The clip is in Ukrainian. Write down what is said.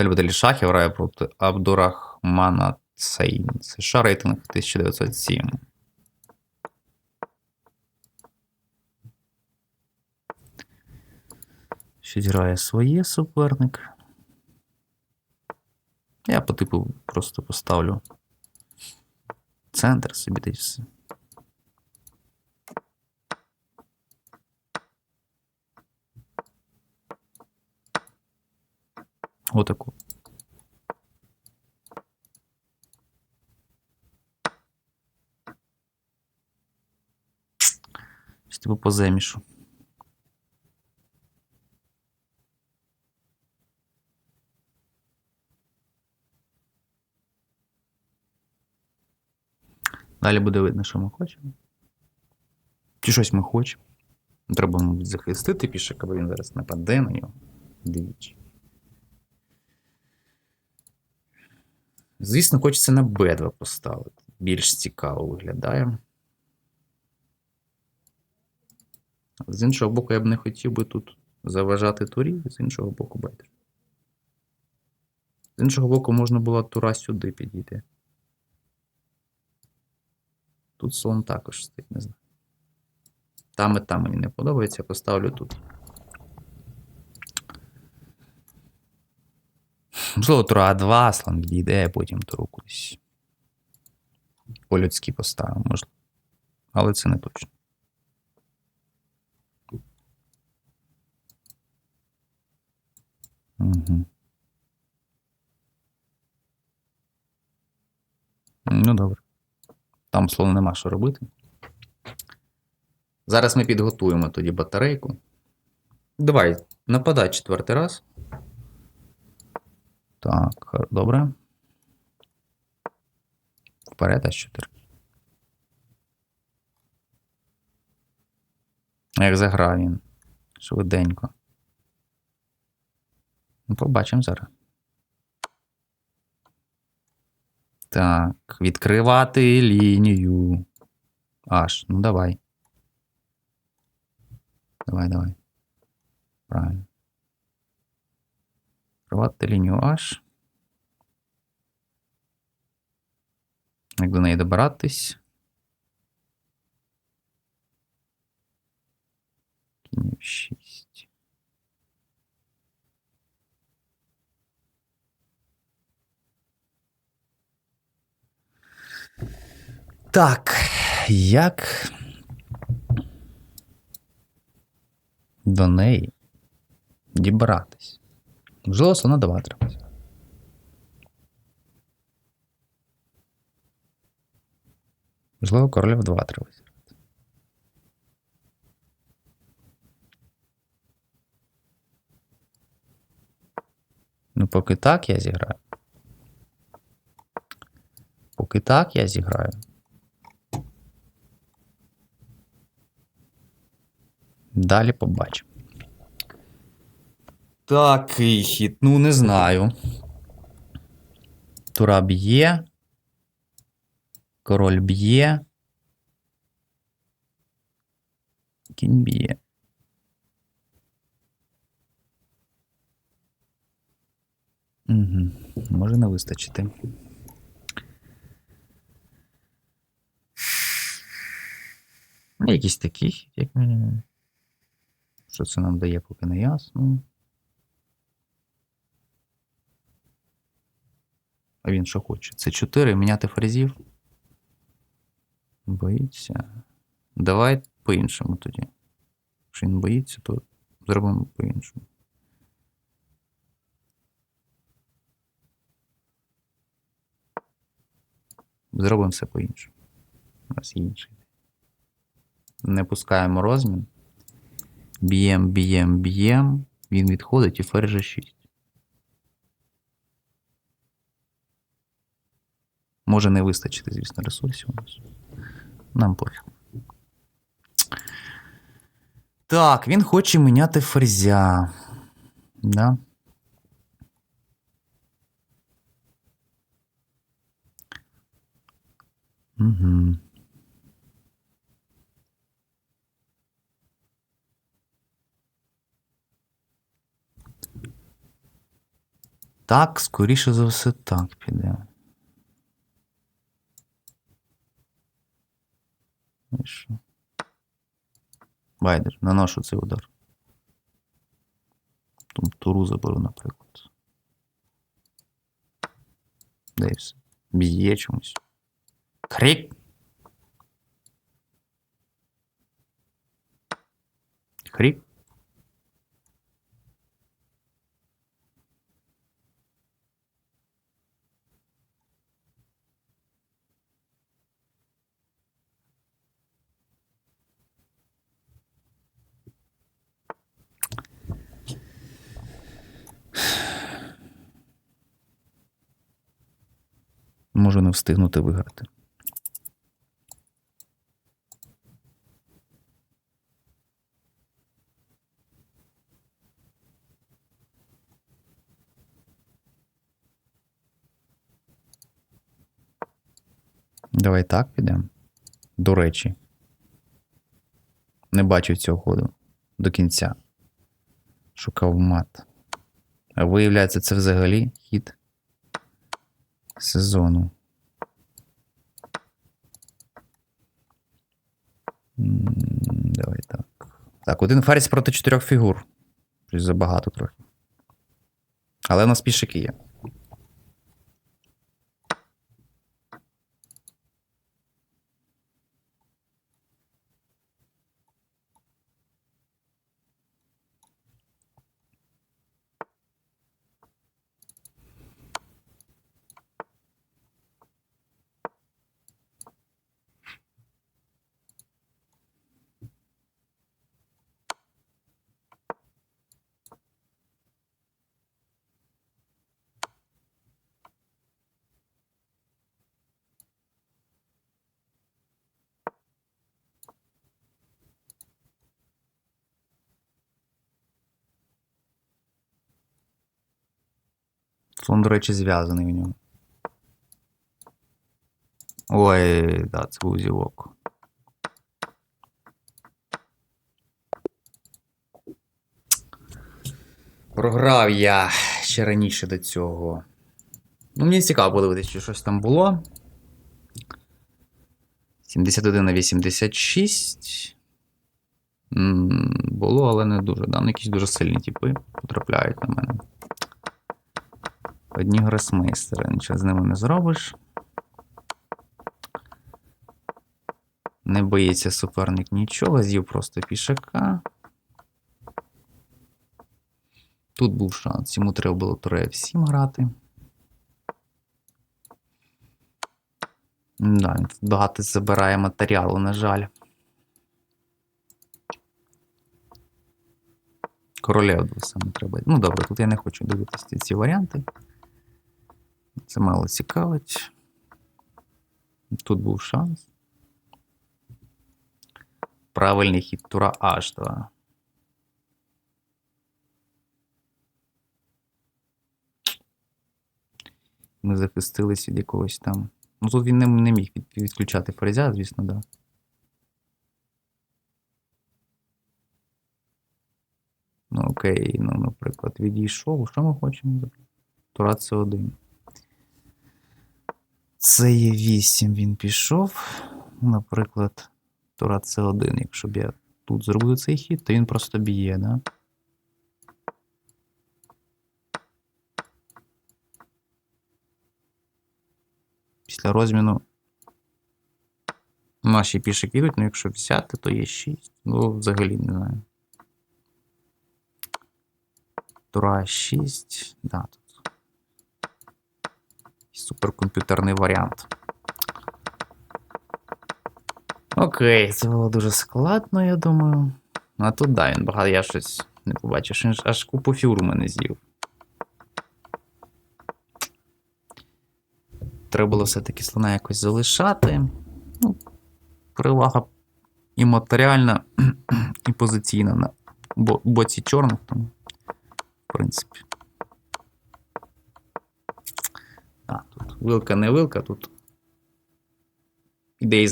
Любителі шахів грає проти Абдурахмана Цейн. США рейтинг 1907. Щось грає своє суперник. Я по типу просто поставлю центр собі та все. Отаку. Щось типу по земішу. Далі буде видно, що ми хочемо. Чи щось ми хочемо. Треба, мабуть, захистити пішака, бо він зараз нападе на нього. Двічі. Звісно, хочеться на Б2 поставити. Більш цікаво виглядає. З іншого боку, я б не хотів би тут заважати турі, з іншого боку, байдуже. З іншого боку, можна було тура сюди підійти. Тут слон також стоїть, не знаю. Там і там мені не подобається, поставлю тут. Можливо, тура А2, слон відійде, потім туру кудись. По-людськи поставимо, можливо. Але це не точно. Угу. Ну, добре. Там словно нема що робити. Зараз ми підготуємо тоді батарейку. Давай, нападай четвертий раз. Так, добре. Вперед, аж 4. Як заграв він? Швиденько. Ну, побачимо зараз. Так, відкривати лінію. Аж, ну давай. Давай, давай. Правильно. Відкривати лінію H. Як до неї добиратись? Кінь 6. Так, як до неї дібратись? Можливо, слона 2 треба. Можливо, королів 2 треба. взяти. Ну, поки так я зіграю. Поки так я зіграю. Далі побачимо. Такий хід, ну не знаю. Тура б'є. Король б'є. Кінь б'є. Угу. Може не вистачити. Ну, Якийсь такий, хід, як мінімум. Що це нам дає, поки не ясно. А він що хоче? Це 4 міняти фрезів. Боїться. Давай по-іншому тоді. Якщо він боїться, то зробимо по-іншому. Зробимо все по-іншому. У нас є інший. Не пускаємо розмін. Б'єм, б'єм, б'єм. Він відходить і ферзь 6. Може не вистачити, звісно, ресурсів у нас. Нам пофіг. Так, він хоче міняти ферзя. Да? Угу. Так, скоріше за все, так піде. Що? Байдер, наношу цей удар. Там туру заберу, наприклад. І все. Б'є чомусь. Крик. Крик. Можу не встигнути виграти. Давай так підемо. До речі. Не бачив цього ходу до кінця. Шукав мат. А виявляється, це взагалі хід сезону. Давай так. Так, один ферзь проти чотирьох фігур. Щось забагато трохи. Але у нас пішики є. Слон, до речі, зв'язаний у нього. Ой, да, це був зівок. Програв я ще раніше до цього. Ну, мені цікаво подивитися, чи щось там було. 71 на 86. М, Було, але не дуже. Да? Ну, якісь дуже сильні типи потрапляють на мене. Одні гросмейстери, нічого з ними не зробиш. Не боїться суперник нічого, з'їв просто пішака. Тут був шанс. Йому треба було туре F7 грати. Да, він багато забирає матеріалу, на жаль. Королев саме треба. Ну добре, тут я не хочу дивитися ці варіанти. Це мало цікавить. Тут був шанс. Правильний хід тура H2. Ми захистились від якогось там. Ну тут він не, не міг від, відключати ферзя, звісно, да. Ну окей, ну, наприклад, відійшов. Що ми хочемо? Тура С1. Це є 8 він пішов. Наприклад, Тура С1. Якщо б я тут зробив цей хід, то він просто б'є, да? Після розміну наші пішики йдуть, ну якщо взяти, то є 6. Ну, взагалі не знаю. Тура 6. Да, тут. Суперкомп'ютерний варіант. Окей, це було дуже складно, я думаю. А тут да, він багато, я щось не побачив, що він ж аж купу фігур у мене з'їв. Треба було все-таки слона якось залишати. Ну, перевага і матеріальна, і позиційна на боці чорних, тому, в принципі. А, тут вилка не вилка, тут ідеї